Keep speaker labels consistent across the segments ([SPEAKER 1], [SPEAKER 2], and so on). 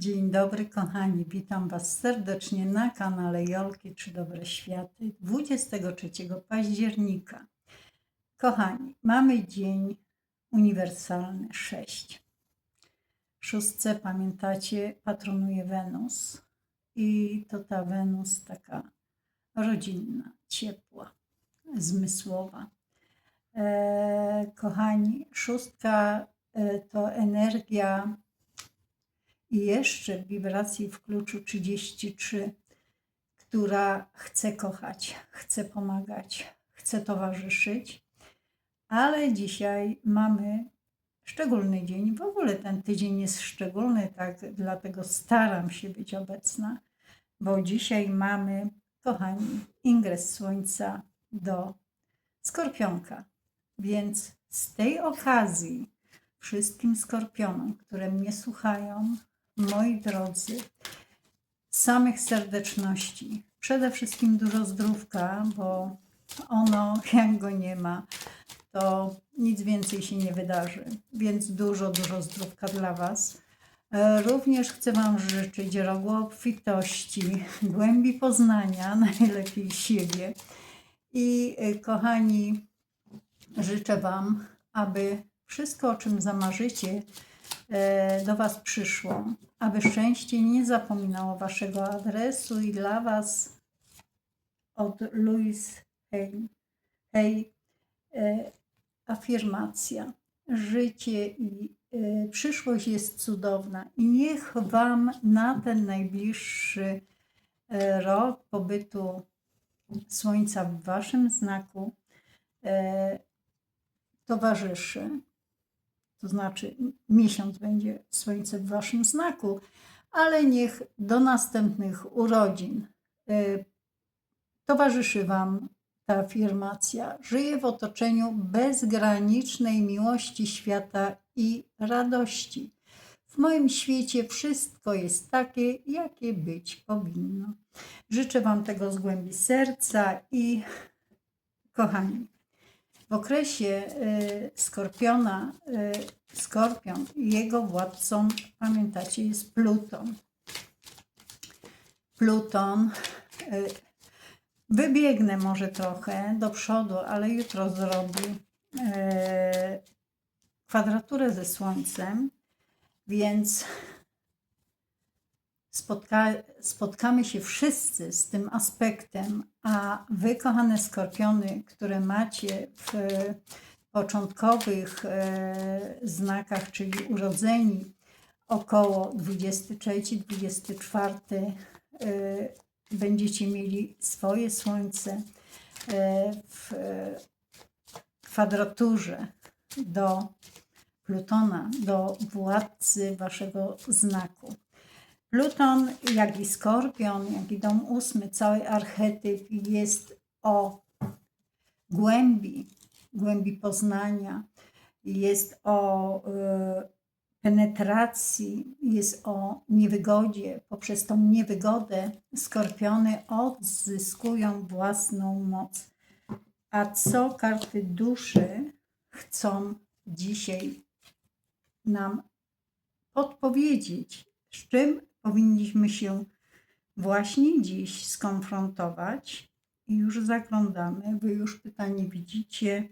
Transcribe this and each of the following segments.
[SPEAKER 1] Dzień dobry, kochani. Witam Was serdecznie na kanale Jolki Czy Dobre Światy 23 października. Kochani, mamy dzień uniwersalny 6. W szóstce, pamiętacie, patronuje Wenus. I to ta Wenus taka rodzinna, ciepła, zmysłowa. E, kochani, szóstka e, to energia i jeszcze w wibracji w kluczu 33, która chce kochać, chce pomagać, chce towarzyszyć, ale dzisiaj mamy szczególny dzień. W ogóle ten tydzień jest szczególny, tak, dlatego staram się być obecna, bo dzisiaj mamy, kochani, ingres Słońca do Skorpionka. Więc z tej okazji wszystkim skorpionom, które mnie słuchają, moi drodzy, samych serdeczności. Przede wszystkim dużo zdrówka, bo ono, jak go nie ma, to nic więcej się nie wydarzy. Więc dużo, dużo zdrówka dla Was. E, Również chcę Wam życzyć rogu obfitości, głębi poznania, najlepiej siebie. I e, kochani, życzę Wam, aby wszystko, o czym zamarzycie, do Was przyszło, aby szczęście nie zapominało Waszego adresu i dla Was od Louis Hay, e, afirmacja. Życie i e, przyszłość jest cudowna i niech Wam na ten najbliższy e, rok pobytu Słońca w Waszym znaku e, towarzyszy to znaczy miesiąc będzie Słońce w Waszym znaku, ale niech do następnych urodzin y, towarzyszy Wam ta afirmacja. Żyję w otoczeniu bezgranicznej miłości świata i radości. W moim świecie wszystko jest takie, jakie być powinno. Życzę Wam tego z głębi serca i kochani, w okresie y, skorpiona, y, skorpion i jego władcą, pamiętacie, jest Pluton. Pluton, y, wybiegnę może trochę do przodu, ale jutro zrobi kwadraturę ze Słońcem, więc spotka, spotkamy się wszyscy z tym aspektem, a wy, kochane skorpiony, które macie w początkowych e, znakach, czyli urodzeni około 23-24, e, będziecie mieli swoje słońce e, w kwadraturze do Plutona, do władcy waszego znaku. Pluton, jak i Skorpion, jak i dom ósmy, cały archetyp jest o głębi, głębi poznania, jest o y, penetracji, jest o niewygodzie. Poprzez tą niewygodę skorpiony odzyskują własną moc. A co karty duszy chcą dzisiaj nam podpowiedzieć, z czym powinniśmy się właśnie dziś skonfrontować i już zaglądamy. Wy już pytanie widzicie,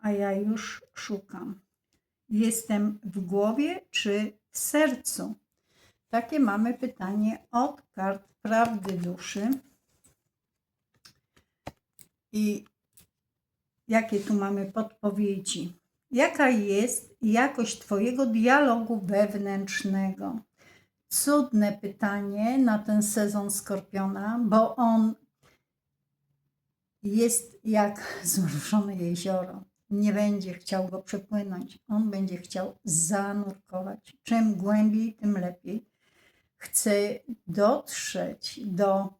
[SPEAKER 1] a ja już szukam. Jestem w głowie czy w sercu? Takie mamy pytanie od kart prawdy duszy. I jakie tu mamy podpowiedzi? Jaka jest jakość Twojego dialogu wewnętrznego? Cudne pytanie na ten sezon Skorpiona, bo on jest jak zmrużone jezioro. Nie będzie chciał go przepłynąć, on będzie chciał zanurkować. Czym głębiej, tym lepiej. Chce dotrzeć do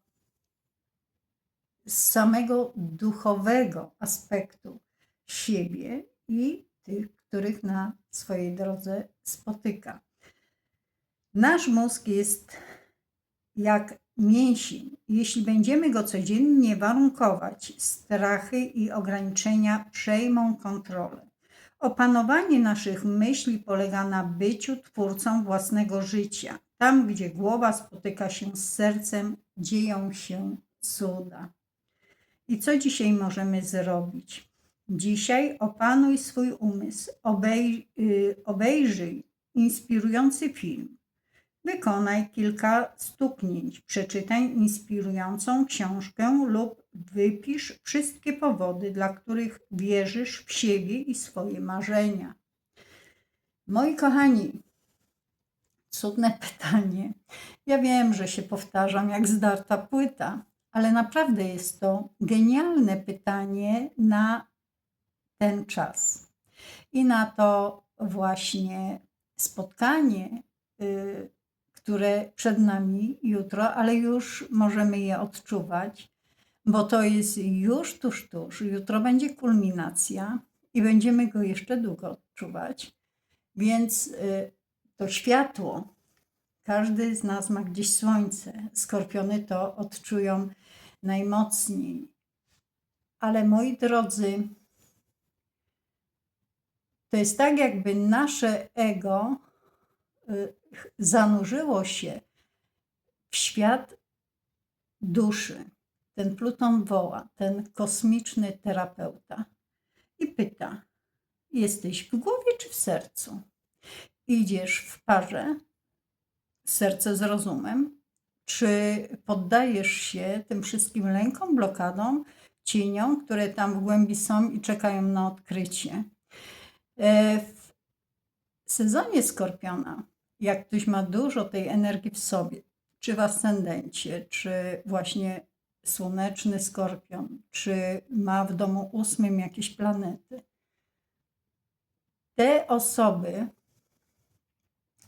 [SPEAKER 1] samego duchowego aspektu siebie i tych, których na swojej drodze spotyka. Nasz mózg jest jak mięsień. Jeśli będziemy go codziennie warunkować, strachy i ograniczenia przejmą kontrolę. Opanowanie naszych myśli polega na byciu twórcą własnego życia. Tam, gdzie głowa spotyka się z sercem, dzieją się cuda. I co dzisiaj możemy zrobić? Dzisiaj opanuj swój umysł, obej, y, obejrzyj inspirujący film, wykonaj kilka stuknięć, przeczytaj inspirującą książkę lub wypisz wszystkie powody, dla których wierzysz w siebie i swoje marzenia. Moi kochani, cudne pytanie. Ja wiem, że się powtarzam jak zdarta płyta, ale naprawdę jest to genialne pytanie na ten czas. I na to właśnie spotkanie, y, które przed nami jutro, ale już możemy je odczuwać, bo to jest już tuż, tuż. Jutro będzie kulminacja i będziemy go jeszcze długo odczuwać. Więc y, to światło, każdy z nas ma gdzieś słońce. Skorpiony to odczują najmocniej. Ale moi drodzy, to jest tak, jakby nasze ego y, zanurzyło się w świat duszy. Ten Pluton woła, ten kosmiczny terapeuta i pyta: Jesteś w głowie czy w sercu? Idziesz w parze, serce z rozumem, czy poddajesz się tym wszystkim lękom, blokadom, cieniom, które tam w głębi są i czekają na odkrycie? E, W sezonie skorpiona, jak ktoś ma dużo tej energii w sobie, czy w ascendencie, czy właśnie słoneczny skorpion, czy ma w domu ósmym jakieś planety, te osoby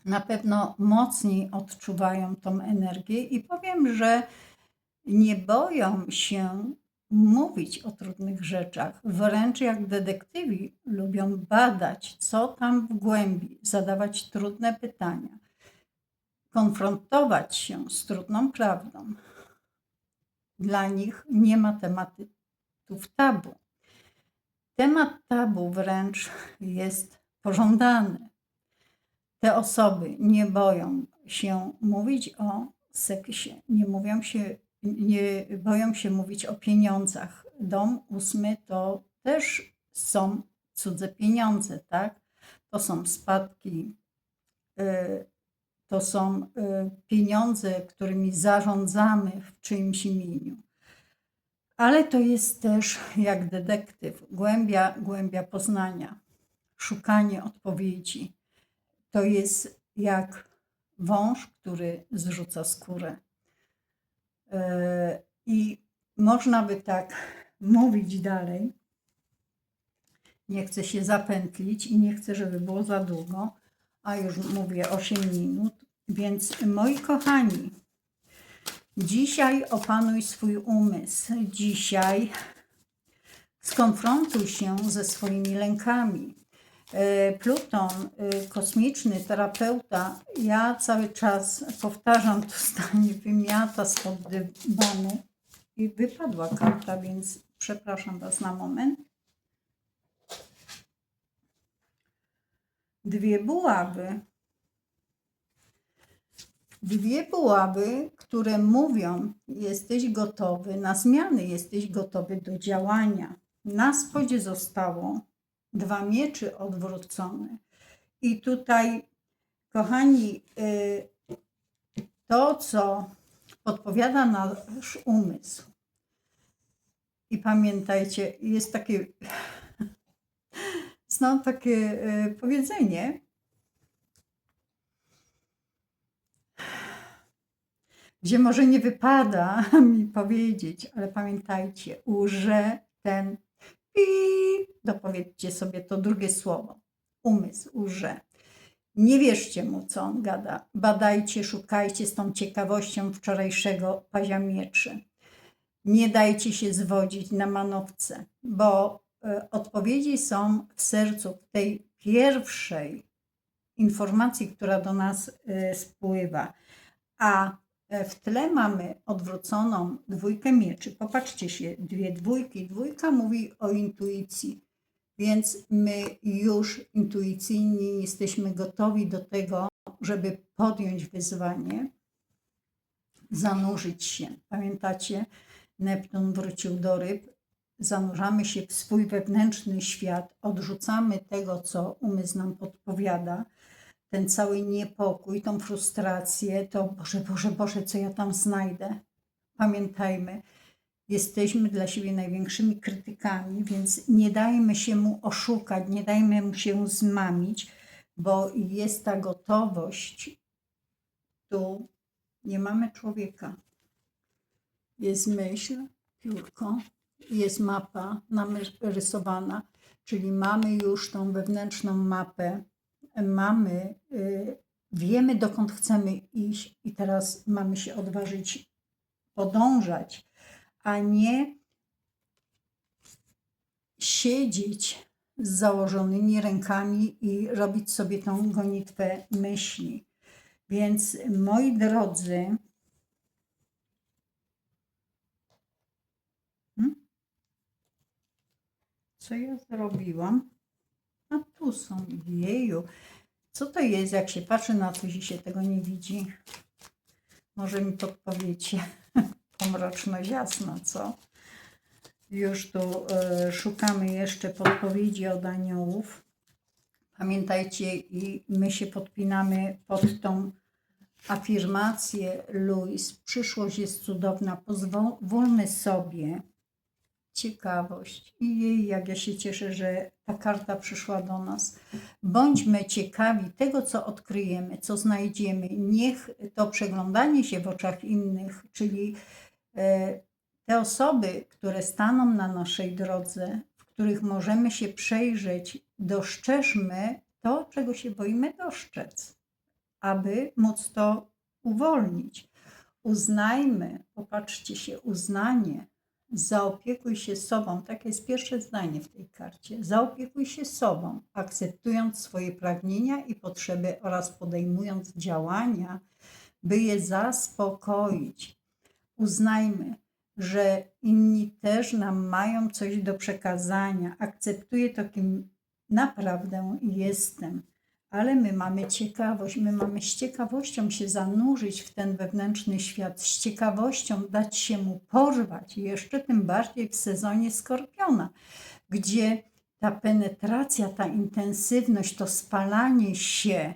[SPEAKER 1] na pewno mocniej odczuwają tą energię i powiem, że nie boją się mówić o trudnych rzeczach. Wręcz jak detektywi lubią badać, co tam w głębi, zadawać trudne pytania, konfrontować się z trudną prawdą. Dla nich nie ma tematów tabu. Temat tabu wręcz jest pożądany. Te osoby nie boją się mówić o seksie, nie, mówią się, nie boją się mówić o pieniądzach. Dom ósmy to też są cudze pieniądze, tak? To są spadki, y, to są y, pieniądze, którymi zarządzamy w czyimś imieniu. Ale to jest też jak detektyw, głębia, głębia poznania, szukanie odpowiedzi. To jest jak wąż, który zrzuca skórę. E, I można by tak mówić dalej. Nie chcę się zapętlić i nie chcę, żeby było za długo, a już mówię 8 minut. Więc moi kochani, dzisiaj opanuj swój umysł. Dzisiaj skonfrontuj się ze swoimi lękami. E, Pluton, e, kosmiczny terapeuta, ja cały czas powtarzam to zdanie, wymiata spod dywanu i wypadła karta, więc przepraszam Was na moment. Dwie buławy. Dwie buławy, które mówią, jesteś gotowy na zmiany, jesteś gotowy do działania. Na spodzie zostało dwa mieczy odwrócone. I tutaj, kochani, y, to, co podpowiada nasz umysł. I pamiętajcie, jest takie, znam takie y, powiedzenie, gdzie może nie wypada mi powiedzieć, ale pamiętajcie, urze ten i dopowiedzcie sobie to drugie słowo. Umysł, urze. Nie wierzcie mu, co on gada. Badajcie, szukajcie z tą ciekawością wczorajszego pazia mieczy. Nie dajcie się zwodzić na manowce, bo y, odpowiedzi są w sercu, w tej pierwszej informacji, która do nas y, spływa. A E, w tle mamy odwróconą dwójkę mieczy. Popatrzcie się, dwie dwójki. Dwójka mówi o intuicji. Więc my już intuicyjnie jesteśmy gotowi do tego, żeby podjąć wyzwanie, zanurzyć się. Pamiętacie, Neptun wrócił do ryb, zanurzamy się w swój wewnętrzny świat, odrzucamy tego, co umysł nam podpowiada, ten cały niepokój, tą frustrację, to Boże, Boże, Boże, co ja tam znajdę. Pamiętajmy, jesteśmy dla siebie największymi krytykami, więc nie dajmy się mu oszukać, nie dajmy mu się zmamić, bo jest ta gotowość. Tu nie mamy człowieka. Jest myśl, piórko, jest mapa narysowana, czyli mamy już tą wewnętrzną mapę, mamy, y, wiemy dokąd chcemy iść i teraz mamy się odważyć podążać, a nie siedzieć z założonymi rękami i robić sobie tą gonitwę myśli. Więc moi drodzy, Hmm? co ja zrobiłam? A tu są, jeju. Co to jest, jak się patrzy na coś i się tego nie widzi? Może mi podpowiecie. Pomroczność jasna, co? Już tu e, szukamy jeszcze podpowiedzi od aniołów. Pamiętajcie, i my się podpinamy pod tą afirmację Louis. Przyszłość jest cudowna. Pozwólmy sobie ciekawość. I jej, jak ja się cieszę, że ta karta przyszła do nas. Bądźmy ciekawi tego, co odkryjemy, co znajdziemy. Niech to przeglądanie się w oczach innych, czyli e, te osoby, które staną na naszej drodze, w których możemy się przejrzeć, dostrzeżmy to, czego się boimy dostrzec, aby móc to uwolnić. Uznajmy, popatrzcie się, uznanie Zaopiekuj się sobą. Takie jest pierwsze zdanie w tej karcie. Zaopiekuj się sobą, akceptując swoje pragnienia i potrzeby oraz podejmując działania, by je zaspokoić. Uznajmy, że inni też nam mają coś do przekazania. Akceptuję to, kim naprawdę jestem ale my mamy ciekawość, my mamy z ciekawością się zanurzyć w ten wewnętrzny świat, z ciekawością dać się mu porwać, jeszcze tym bardziej w sezonie skorpiona, gdzie ta penetracja, ta intensywność, to spalanie się,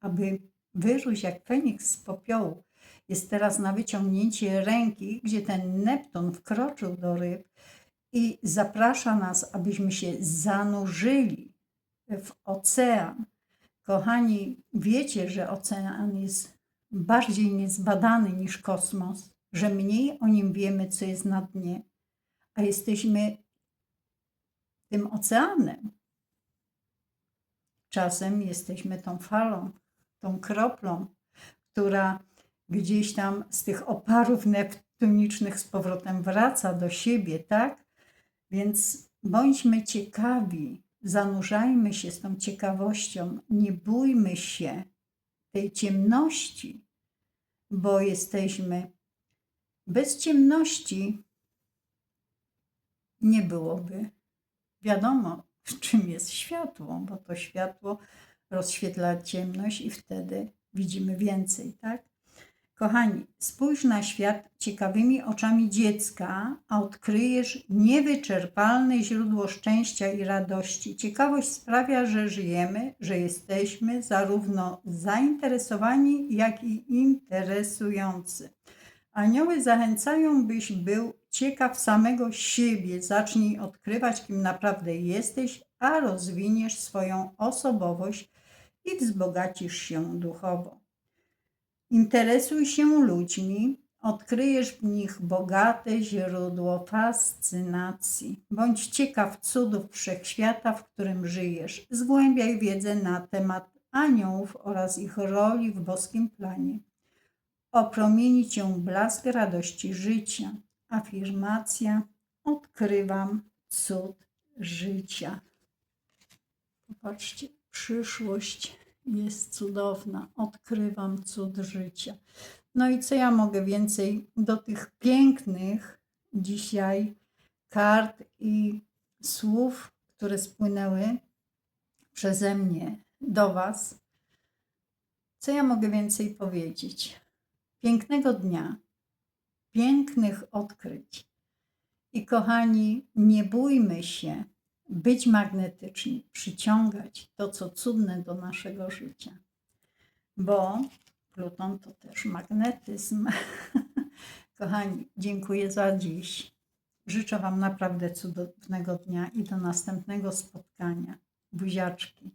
[SPEAKER 1] aby wyrósł jak Feniks z popiołu, jest teraz na wyciągnięcie ręki, gdzie ten Neptun wkroczył do ryb i zaprasza nas, abyśmy się zanurzyli w ocean. Kochani, wiecie, że ocean jest bardziej niezbadany niż kosmos, że mniej o nim wiemy, co jest na dnie, a jesteśmy tym oceanem. Czasem jesteśmy tą falą, tą kroplą, która gdzieś tam z tych oparów neptunicznych z powrotem wraca do siebie, tak? Więc bądźmy ciekawi, zanurzajmy się z tą ciekawością, nie bójmy się tej ciemności, bo jesteśmy bez ciemności nie byłoby wiadomo, czym jest światło, bo to światło rozświetla ciemność i wtedy widzimy więcej, tak? Kochani, spójrz na świat ciekawymi oczami dziecka, a odkryjesz niewyczerpalne źródło szczęścia i radości. Ciekawość sprawia, że żyjemy, że jesteśmy zarówno zainteresowani, jak i interesujący. Anioły zachęcają, byś był ciekaw samego siebie. Zacznij odkrywać, kim naprawdę jesteś, a rozwiniesz swoją osobowość i wzbogacisz się duchowo. Interesuj się ludźmi, odkryjesz w nich bogate źródło fascynacji. Bądź ciekaw cudów wszechświata, w którym żyjesz. Zgłębiaj wiedzę na temat aniołów oraz ich roli w boskim planie. Opromieni cię blask radości życia. Afirmacja: Odkrywam cud życia. Popatrzcie, przyszłość jest cudowna. Odkrywam cud życia. No i co ja mogę więcej do tych pięknych dzisiaj kart i słów, które spłynęły przeze mnie do Was. Co ja mogę więcej powiedzieć? Pięknego dnia, pięknych odkryć. I kochani, nie bójmy się być magnetyczni, przyciągać to, co cudne do naszego życia, bo Pluton to też magnetyzm. Kochani, dziękuję za dziś. Życzę Wam naprawdę cudownego dnia i do następnego spotkania. Buziaczki.